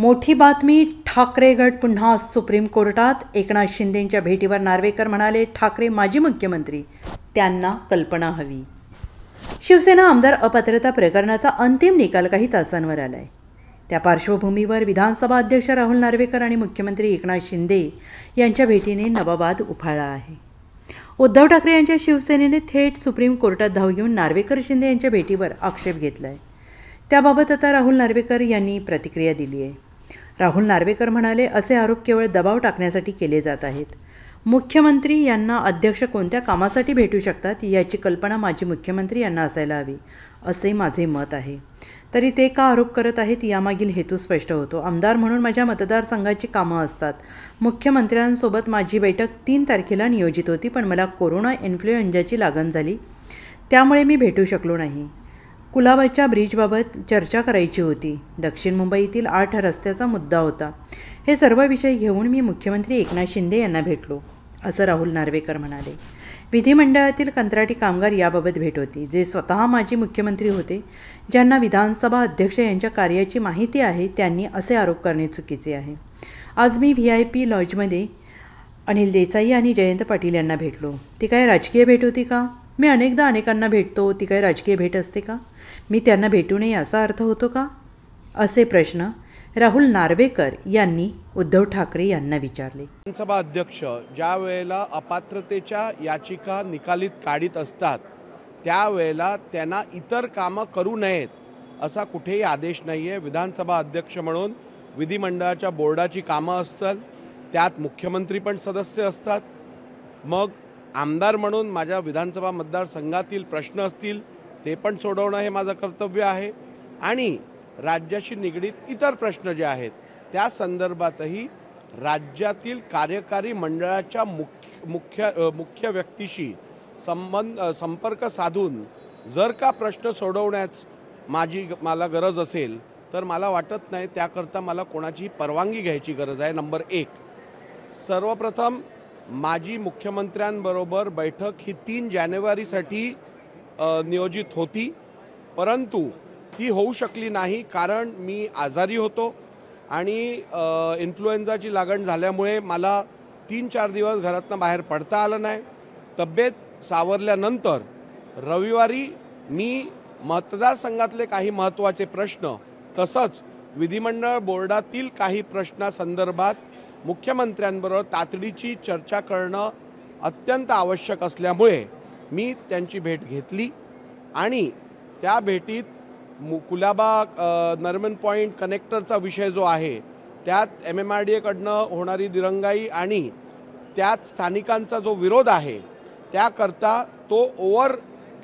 मोठी बातमी ठाकरेगड पुन्हा सुप्रीम कोर्टात. एकनाथ शिंदेंच्या भेटीवर नार्वेकर म्हणाले ठाकरे माजी मुख्यमंत्री त्यांना कल्पना हवी. शिवसेना आमदार अपात्रता प्रकरणाचा अंतिम निकाल काही तासांवर आलाय. त्या पार्श्वभूमीवर विधानसभा अध्यक्ष राहुल नार्वेकर आणि मुख्यमंत्री एकनाथ शिंदे यांच्या भेटीने नवाबाद उफाळला आहे. उद्धव ठाकरे यांच्या शिवसेनेने थेट सुप्रीम कोर्टात धाव घेऊन नार्वेकर शिंदे यांच्या भेटीवर आक्षेप घेतला आहे त्याबाबत आता राहुल नार्वेकर यांनी प्रतिक्रिया दिली आहे राहुल नार्वेकर म्हणाले असे आरोप केवळ दबाव टाकण्यासाठी केले जात आहेत. मुख्यमंत्री यांना अध्यक्ष कोणत्या कामासाठी भेटू शकतात याची कल्पना माजी मुख्यमंत्री यांना असायला हवी असे माझे मत आहे. तरी ते का आरोप करत आहेत यामागील हेतू स्पष्ट होतो. आमदार म्हणून माझ्या मतदारसंघाची कामं असतात. मुख्यमंत्र्यांसोबत माझी बैठक तीन तारखेला नियोजित होती पण मला कोरोना इन्फ्लुएंजाची लागण झाली. त्यामुळे मी भेटू शकलो नाही. कुलाबाच्या ब्रिजबाबत चर्चा करायची होती. दक्षिण मुंबईतील आठ रस्त्याचा मुद्दा होता. हे सर्व विषय घेऊन मी मुख्यमंत्री एकनाथ शिंदे यांना भेटलो. असं राहुल नार्वेकर म्हणाले. विधिमंडळातील कंत्राटी कामगार याबाबत भेट होती जे स्वतः माजी मुख्यमंत्री होते ज्यांना विधानसभा अध्यक्ष यांच्या कार्याची माहिती आहे त्यांनी असे आरोप करणे चुकीचे आहे. आज मी व्ही आय पी लॉजमध्ये अनिल देसाई आणि जयंत पाटील यांना भेटलो. ती काय राजकीय भेट होती का? मी अनेकदा अनेकांना भेटतो ती काही राजकीय भेट असते का? मी त्यांना भेटू नये याचा अर्थ होतो का? असे प्रश्न राहुल नार्वेकर यांनी उद्धव ठाकरे यांना विचारले. विधानसभा अध्यक्ष ज्या वेळेला अपात्रतेच्या याचिका निकालीत काढीत असतात त्यावेळेला त्यांना इतर कामं करू नयेत असा कुठेही आदेश नाही आहे विधानसभा अध्यक्ष म्हणून विधिमंडळाच्या बोर्डाची कामं असतात त्यात मुख्यमंत्री पण सदस्य असतात. मग आमदार म्हणून माझ्या विधानसभा मतदारसंघातील प्रश्न असतील ते पण सोडवणं हे माझं कर्तव्य आहे. आणि राज्याशी निगडीत इतर प्रश्न जे आहेत त्या संदर्भातही राज्यातील कार्यकारी मंडळाच्या मुख्य मुख्य मुख्य व्यक्तीशी संबंध संपर्क साधून जर का प्रश्न सोडवण्यास माझी मला गरज असेल तर मला वाटत नाही त्याकरता मला कोणाची परवानगी घ्यायची गरज आहे. नंबर एक. सर्वप्रथम माजी मुख्यमंत्र्यांबरोबर बैठक ही तीन जानेवारीसाठी नियोजित होती. परंतु ती होऊ शकली नाही कारण मी आजारी होतो आणि इन्फ्लुएन्झाची लागण झाल्यामुळे मला तीन चार दिवस घरातनं बाहेर पडता आलं नाही. तब्येत सावरल्यानंतर रविवारी मी मतदारसंघातले काही महत्त्वाचे प्रश्न तसंच विधिमंडळ बोर्डातील काही प्रश्नासंदर्भात मुख्यमंत्र्यांबरोबर तातडीची चर्चा करणं अत्यंत आवश्यक असल्यामुळे मी त्यांची भेट घेतली. आणि त्या भेटीत मु कुलाबा नर्मन पॉईंट कनेक्टरचा विषय जो आहे त्यात एम एम आर डी एकडनं होणारी दिरंगाई आणि त्यात स्थानिकांचा जो विरोध आहे त्याकरता तो ओव्हर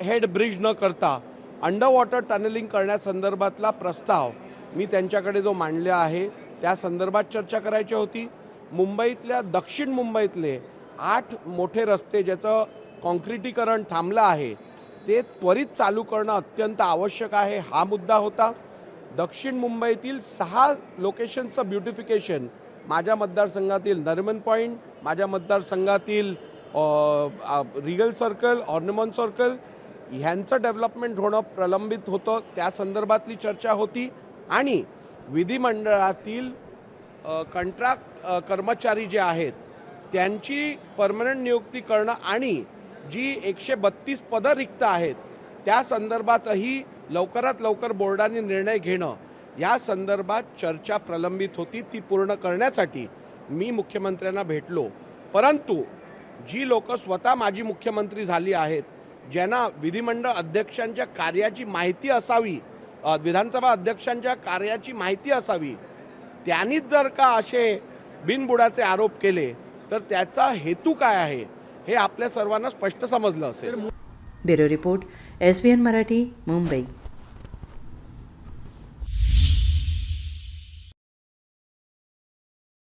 हेड ब्रिज न करता अंडर वॉटर टनलिंग करण्यासंदर्भातला प्रस्ताव मी त्यांच्याकडे जो मांडला आहे त्या संदर्भात चर्चा करायची होती. मुंबईतल्या दक्षिण मुंबईतले आठ मोठे रस्ते ज्याचं कॉन्क्रिटीकरण थांबलं आहे ते त्वरित चालू करणं अत्यंत आवश्यक आहे हा मुद्दा होता. दक्षिण मुंबईतील सहा लोकेशनचं ब्युटिफिकेशन माझ्या मतदारसंघातील नरिमन पॉईंट माझ्या मतदारसंघातील रिगल सर्कल ऑर्नमॉन सर्कल ह्यांचं डेव्हलपमेंट होणं प्रलंबित होतं त्या संदर्भातली चर्चा होती. आणि विधिमंडळातील कंट्राक्ट कर्मचारी जे आहेत त्यांची परमनंट नियुक्ती करणं आणि जी एकशे बत्तीस पदं रिक्त आहेत त्या संदर्भातही लवकरात लवकर बोर्डाने निर्णय घेणं या संदर्भात चर्चा प्रलंबित होती ती पूर्ण करण्यासाठी मी मुख्यमंत्र्यांना भेटलो. परंतु जी लोक स्वतः माजी मुख्यमंत्री झाली आहेत ज्यांना विधिमंडळ अध्यक्षांच्या कार्याची माहिती असावी विधानसभा अध्यक्षांच्या कार्याची माहिती असावी त्यांनीच जर का असे बिनबुडाचे आरोप केले तर त्याचा हेतू काय आहे हे आपल्या सर्वांना स्पष्ट समजलं असेल. Bureau report S B N Marathi Mumbai.